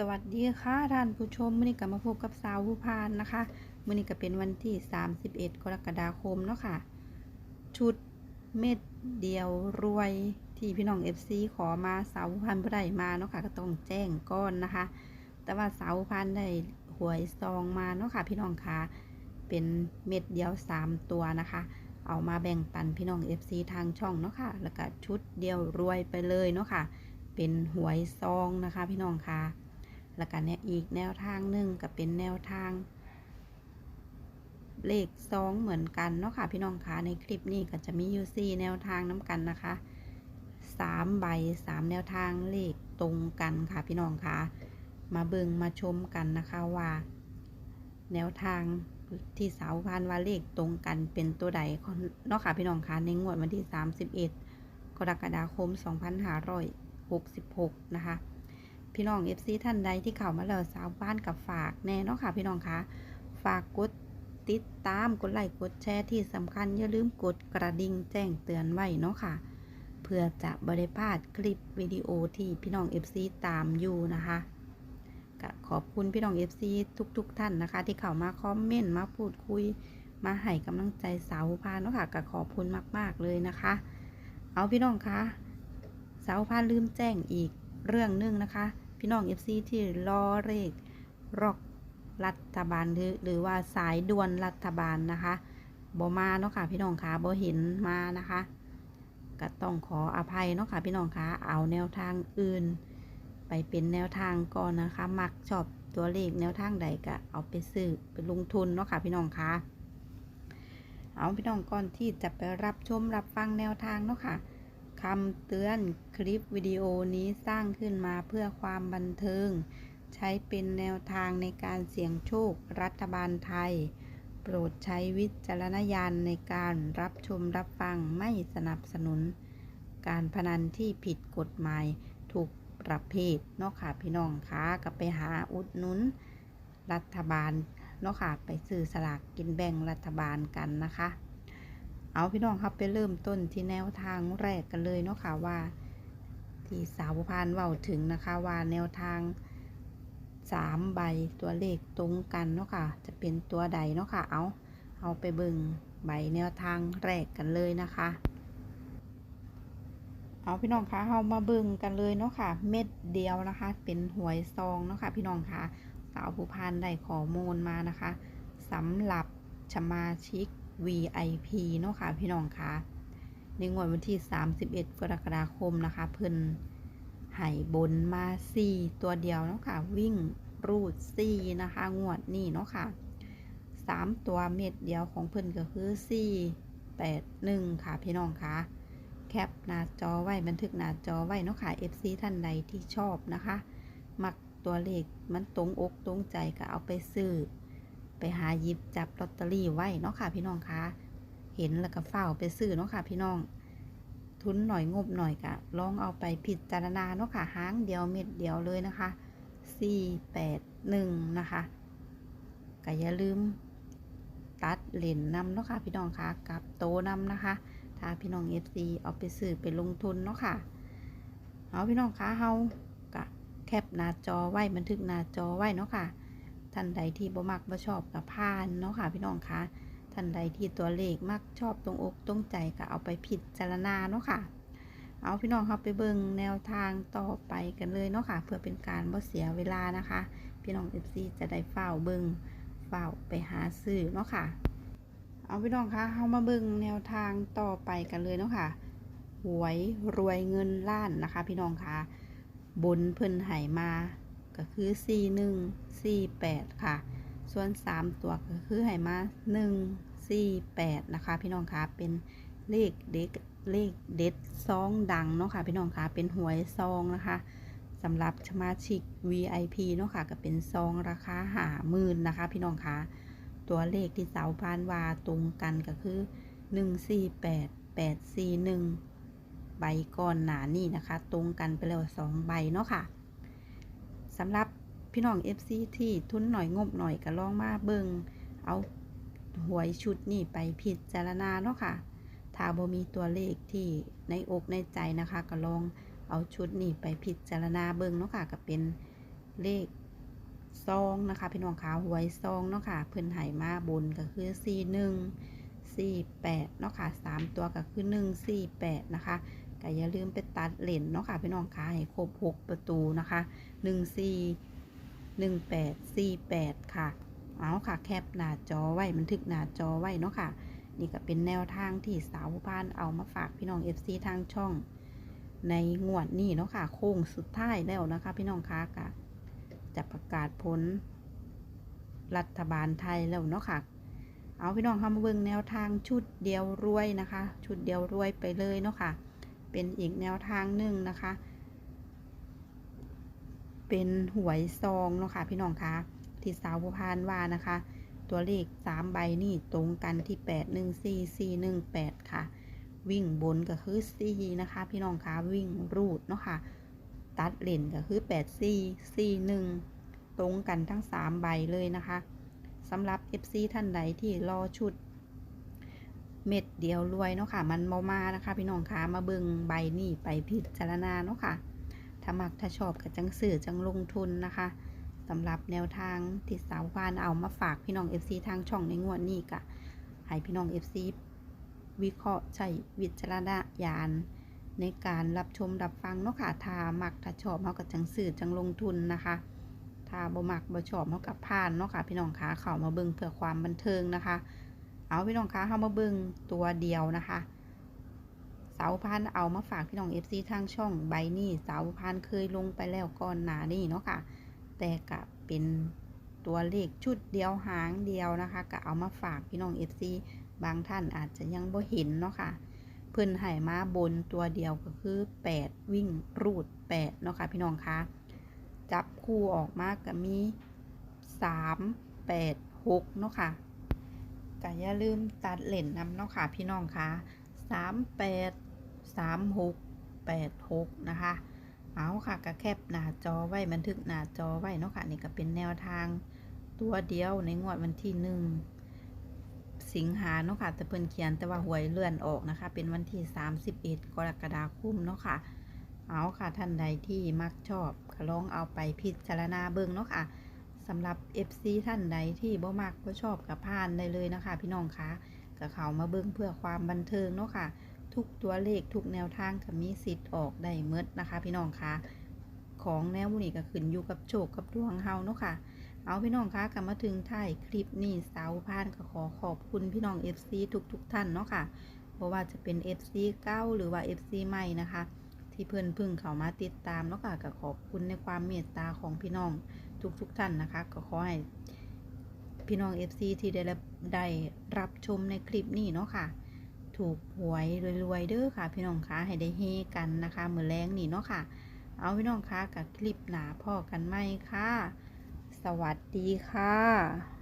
สวัสดีค่ะท่านผู้ชมมื่อนี้ก็มาพบกับสาวผู้พานนะคะมื่อนี้ก็เป็นวันที่ 31 กรกฎาคมเนาะค่ะ ชุดเม็ดเดียวรวยที่พี่น้อง FC ขอมาสาวผู้พานบ่ได้มาเนาะค่ะก็ต้องแจ้งก้อนนะคะ แต่ว่าสาวผู้พานได้หวยซองมาเนาะค่ะ พี่น้องค่ะเป็นเม็ดเดียว 3 ตัวนะคะ เอามาแบ่งปันพี่น้อง FC ทางช่องเนาะค่ะ แล้วก็ชุดเดียวรวยไปเลยเนาะค่ะ เป็นหวยซองนะคะ พี่น้องค่ะ แล้วก็เนี่ยอีกแนวทางหนึ่งก็เป็นแนวทาง เลขซองเหมือนกันเนาะค่ะพี่น้องคะในคลิปนี้ก็จะมีอยู่สี่แนวทางน้ำกันนะคะสามใบสามแนวทางเลขตรงกันค่ะพี่น้องคะมาเบิ่งมาชมกันนะคะว่า แนวทางที่สาวพานว่าเลขตรงกันเป็นตัวใดเนาะค่ะพี่น้องคะในงวดวันที่ 31 กรกฎาคม 2566 นะคะ พี่น้อง FC ท่านใดที่เข้ามาแล้วสาวบ้านกับฝากแน่เนาะค่ะ พี่น้องคะฝากกดติดตามกดไลค์กดแชร์ที่สำคัญอย่าลืมกดกระดิ่งแจ้งเตือนไว้เนาะค่ะ เพื่อจะบริพลาดคลิปวิดีโอที่พี่น้อง FC ตามอยู่นะคะก็ขอบคุณพี่น้อง FC ทุกๆทท่านนะคะ ที่เข้ามาคอมเมนต์มาพูดคุยมาให้กำลังใจสาวพานเนาะค่ะก็ขอบคุณมาก ๆ เลยนะคะ เอาพี่น้องคะสาวพานลืมแจ้งอีกเรื่องหนึงนะคะ พี่น้อง FC ที่รอเลขรอกรัฐบาลหรือหรือว่าสายด่วนรัฐบาลนะคะบ่มาเนาะค่ะพี่น้องคะบ่เห็นมานะคะก็ต้องขออภัยเนาะค่ะพี่น้องคะเอาแนวทางอื่น ไปเป็นแนวทางก่อนนะคะ มักชอบตัวเลขแนวทางใดก็เอาไปซื้อไปลงทุนเนาะค่ะพี่น้องคะเอาพี่น้องก่อนที่จะไปรับชมรับฟังแนวทางเนาะค่ะ คำเตือนคลิปวิดีโอนี้สร้างขึ้นมาเพื่อความบันเทิง ใช้เป็นแนวทางในการเสี่ยงโชครัฐบาลไทย โปรดใช้วิจารณญาณในการรับชมรับฟังไม่สนับสนุน การพนันที่ผิดกฎหมายถูกประเภทเนาะค่ะพี่น้องคะกับไปหาอุดหนุน รัฐบาลเนาะค่ะไปซื้อสลากกินแบ่งรัฐบาลกันนะคะ เอาพี่น้องครับไปเริ่มต้นที่แนวทางแรกกันเลยเนาะค่ะว่า ที่สาวพานเว้าถึงนะคะว่าแนวทางสามใบตัวเลขตรงกันเนาะค่ะ จะเป็นตัวใดเนาะค่ะ เอาเอาไปเบิ่งใบแนวทางแรกกันเลยนะคะ เอาพี่น้องคะเอามาเบิ่งกันเลยเนาะค่ะ เม็ดเดียวนะคะ เป็นหวยซองเนาะค่ะ พี่น้องคะสาวผู้พันได้ข้อมูลมานะคะสำหรับสมาชิก VIP เนาะค่ะพี่น้องคะในงวดวันที่ 31 กรกฎาคมนะคะ เพิ่นไห่บนมา4ตัวเดียวเนาะค่ะวิ่งรูด4นะคะ งวดนี้เนาะค่ะ3ตัวเม็ดเดียวของเพิ่นก็คือ4 8 1ค่ะพี่น้องคะแคปหน้าจอไว้บันทึกหน้าจอไว้เนาะค่ะ FC ท่านใดที่ชอบนะคะ มักตัวเลขมันตรงอกตรงใจก็เอาไปซื้อ ไปหาหยิบจับลอตเตอรี่ไว้เนาะค่ะพี่น้องคะเห็นแล้วก็เฝ้าไปซื้อเนาะค่ะพี่น้อง ทุนหน่อยงบหน่อยกะลองเอาไปพิจารณาเนาะค่ะหางเดียวเม็ดเดียวเลยนะคะ4 8 1นะคะก็อย่าลืมตัดเหรียญนำเนาะค่ะพี่น้องคะกับโตนำนะคะ ถ้าพี่น้อง FC เอาไปซื้อไปลงทุนเนาะค่ะเอาพี่น้องคะเฮากะแคปหน้าจอไว้บันทึกหน้าจอไว้เนาะค่ะ ท่านใดที่บ่มักบ่ชอบกับพานเนาะค่ะ พี่น้องคะท่านใดที่ตัวเลขมักชอบตรงอกตรงใจก็เอาไปพิดจารณาเนาะค่ะ เอาพี่น้องครับไปเบิ่งแนวทางต่อไปกันเลยเนาะค่ะ เพื่อเป็นการบ่เสียเวลานะคะ พี่น้อง FC จะได้เฝ้าเบิ่งเฝ้าไปหาซื้อเนาะค่ะ เอาพี่น้องคะเฮามาเบิ่งแนวทางต่อไปกันเลยเนาะค่ะหวยรวยเงินล้านนะคะ พี่น้องคะบนเพิ่นไห่มา ก็คือ 4 1 4 8 ค่ะ ส่วน 3 ตัวก็คือไห่มา 1 4 8 นะคะ พี่น้องคะเป็นเลขเด็กเลขเด็ดซองดังเนาะค่ะพี่น้องคะเป็นหวยซองนะคะสำหรับสมาชิก VIP เนาะค่ะก็เป็นซองราคาหาหมื่นนะคะ พี่น้องคะตัวเลขที่เสาพานวาตรงกันก็คือ1 4 8 8 4 1ใบก่อนหนานี่นะคะ ตรงกันไปแล้วสองใบเนาะค่ะ สำหรับพี่น้อง FC ที่ทุนหน่อยงบหน่อยก็ลองมาเบิงเอาหวยชุดนี่ไปพิจารณาเนาะค่ะถ้าบ่มีตัวเลขที่ในอกในใจนะคะก็ลองเอาชุดนี่ไปพิจารณาเบิงเนาะค่ะก็เป็นเลขซองนะคะพี่น้องคะหวยซองเนาะค่ะเพิ่นให้มาบนก็คือ 41 48เนาะค่ะสามตัวก็คือ 148 นะคะ ก็อย่าลืมไปตัดเลนเนาะค่ะพี่น้องคะให้ครบ6ประตูนะคะ14 18 48 ค่ะ เอาค่ะ แคปหน้าจอไว้บันทึกหน้าจอไว้เนาะค่ะ นี่ก็เป็นแนวทางที่สาวผู้พานเอามาฝากพี่น้อง FC ทางช่อง ในงวดนี้เนาะค่ะ โค้งสุดท้ายแล้วนะคะ พี่น้องคะกะจะประกาศผลรัฐบาลไทยแล้วเนาะค่ะ เอาพี่น้องเข้ามาเบิ่งแนวทางชุดเดียวรวยนะคะ ชุดเดียวรวยไปเลยเนาะค่ะ เป็นอีกแนวทางหนึ่งนะคะ เป็นหวยซองเนาะค่ะพี่น้องคะที่สาวผู้พานว่านะคะ ตัวเลข3ใบนี่ตรงกันที่8 1 4 4 1 8ค่ะ วิ่งบนก็คือ4นะคะ พี่น้องคะวิ่งรูดเนาะค่ะตัดเลนก็คือ8 4 4 1ตรงกันทั้ง3ใบเลยนะคะสำหรับ FC ท่านใดที่รอชุด เม็ดเดียวรวยเนาะค่ะ มันบ่มานะคะ พี่น้องคะมาเบิ่งใบนี่ไปพิจารณาเนาะค่ะ ถ้ามักถ้าชอบก็จังสื่อจังลงทุนนะคะสำหรับแนวทางที่สาวพานเอามาฝากพี่น้อง FC ทางช่องในงวดนี้กะให้พี่น้อง FC วิเคราะห์ใช้วิจารณญาณในการรับชมรับฟังเนาะค่ะถ้ามักถ้าชอบเฮาก็จังสื่อจังลงทุนนะคะถ้าบ่มักบ่ชอบเฮากับผ่านเนาะค่ะพี่น้องคะเข้ามาเบิ่งเพื่อความบันเทิงนะคะ เอาพี่น้องคะเข้ามาเบิ่งตัวเดียวนะคะ เสาพันเอามาฝากพี่น้อง FC ทางช่องใบนี้สาพันเคยลงไปแล้วก่อนหน้านี้เนาะค่ะ แต่กะเป็นตัวเลขชุดเดียวหางเดียวนะคะก็เอามาฝากพี่น้อง FC บางท่านอาจจะยังบ่เห็นเนาะค่ะเพิ่นให้มาบนตัวเดียวก็คือ 8 วิ่งรูด8เนาะค่ะพี่น้องคะจับคู่ออกมาก็มี 3 8 6เนาะค่ะ ก็อย่าลืมตัดเหล่นนำเนาะค่ะพี่น้องคะ3 8 3 6 8 6นะคะเอาค่ะก็แคปหน้าจอไว้บันทึกหน้าจอไว้เนาะค่ะนี่ก็เป็นแนวทางตัวเดียวในงวดวันที่หนึ่งสิงหาเนาะค่ะแต่เพิ่นเขียนแต่ว่าหวยเลื่อนออกนะคะ เป็นวันที่ 31 กรกฎาคมเนาะค่ะ เอาค่ะท่านใดที่มักชอบก็ลองเอาไปพิจารณาเบิ่งเนาะค่ะ สำหรับ FC ท่านใดที่บ่มักบ่ชอบกับผ่านได้เลยนะคะ พี่น้องคะก็เขามาเบิ่งเพื่อความบันเทิงเนาะค่ะ ทุกตัวเลขทุกแนวทางก็มีสิทธิ์ออกได้เมดนะคะ พี่น้องคะของแนวนี้ก็ขึ้นอยู่กับโชคกับดวงเฮาเนาะค่ะเอาพี่น้องคะกลับมาถึงท้ายคลิปนี้สาวพานก็ขอขอบคุณพี่น้อง FC ทุกทุกๆท่านเนาะค่ะเพราะว่าจะเป็น FC เก้าหรือว่า FC ใหม่นะคะ ที่เพิ่นพึ่งเข้ามาติดตามเนาะค่ะก็ขอบคุณในความเมตตาของพี่น้อง ทุกๆท่านนะคะ ก็ขอให้พี่น้อง FC ที่ได้รับได้รับชมในคลิปนี้เนาะค่ะ ถูกหวยรวยๆเด้อค่ะ พี่น้องคะให้ได้เฮกันนะคะ มือแรงนี่เนาะค่ะ เอาพี่น้องคะกับคลิปหนาพ่อกันไหมค่ะ สวัสดีค่ะ